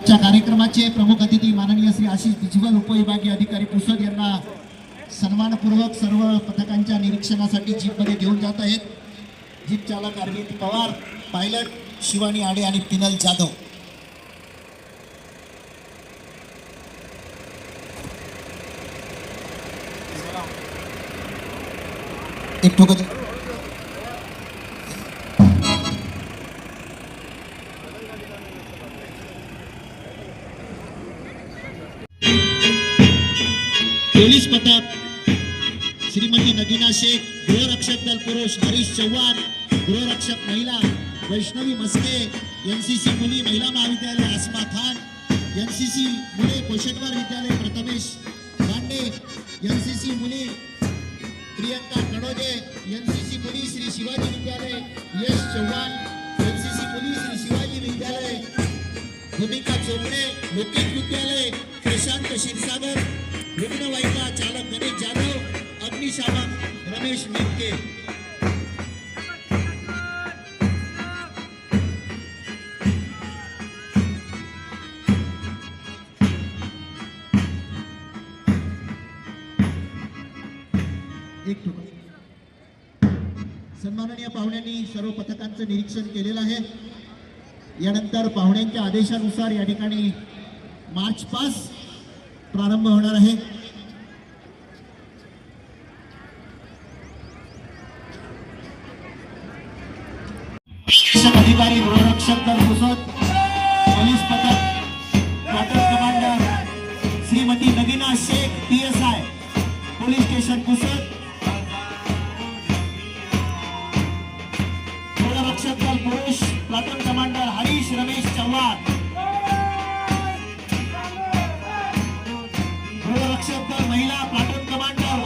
आजच्या कार्यक्रमाचे प्रमुख अतिथी माननीय श्री आशिष बिजवल उपविभागीय अधिकारी पुसद यांना सन्मानपूर्वक सर्व पथकांच्या निरीक्षणासाठी जीपमध्ये घेऊन जात आहेत. जीप चालक अरविंद पवार पायलट शिवानी आडे आणि पिनल जाधव. एक ठोकत पोलीस पथक श्रीमती नगीना शेख गृहरक्षक दल पुरुष हरीश चव्हाण गृहरक्षक महिला वैष्णवी मस्के एनसीसी मुली महिला महाविद्यालय आसमा खान एनसीसी मुले कोशेटवार विद्यालय प्रथमेश दांडे एनसीसी मुली प्रियंका कडोदे एनसीसी मुली श्री शिवाजी विद्यालय यश चव्हाण एनसीसी मुली श्री शिवाजी विद्यालय भूमिका चोपडे लोकेश विद्यालय जाधव रमेश मेटके. एक सन्माननीय पाहुण्यांनी सर्व पथकांचं निरीक्षण केलेलं आहे. यानंतर पाहुण्यांच्या आदेशानुसार या ठिकाणी मार्च पास प्रारंभ होणार आहे. अधिकारी गृहरक्षक दल पुसद पोलीस पथक quarter commander Shrimati Nagina Shaikh P S I police station Pusad गृहरक्षक दल पुरुष प्लाटून कमांडर हरीश रमेश चव्हाण गृहरक्षक दल महिला प्लाटून कमांडर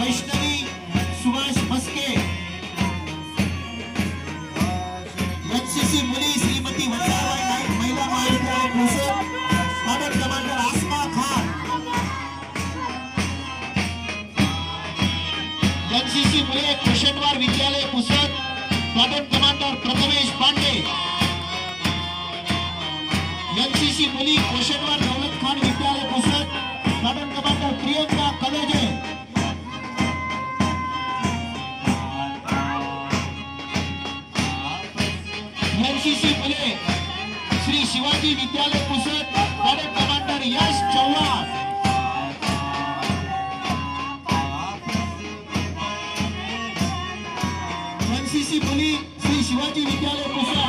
एनसीसी मुले कुशनवार विद्यालय Pusad platoon commander Prathamesh Pandey. NCC मुली कुशनवार दौलत खान विद्यालय Pusad platoon commander Priyanka Kaloje. NCC मुले श्री शिवाजी विद्यालय एनसीसी मुली श्री शिवाजी विद्यालय पुसा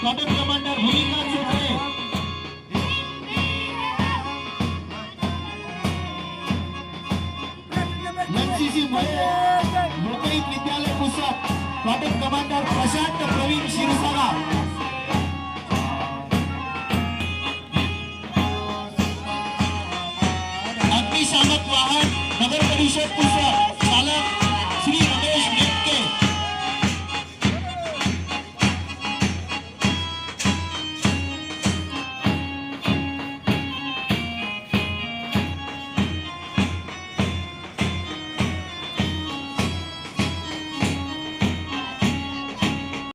प्लाटून कमांडर भूमिका चोपडे एनसीसी मुले लोकहित विद्यालय पुसा प्लाटून कमांडर प्रशांत प्रवीण शिरसागा अग्निशामक वाहन नगर परिषद पुसा चालक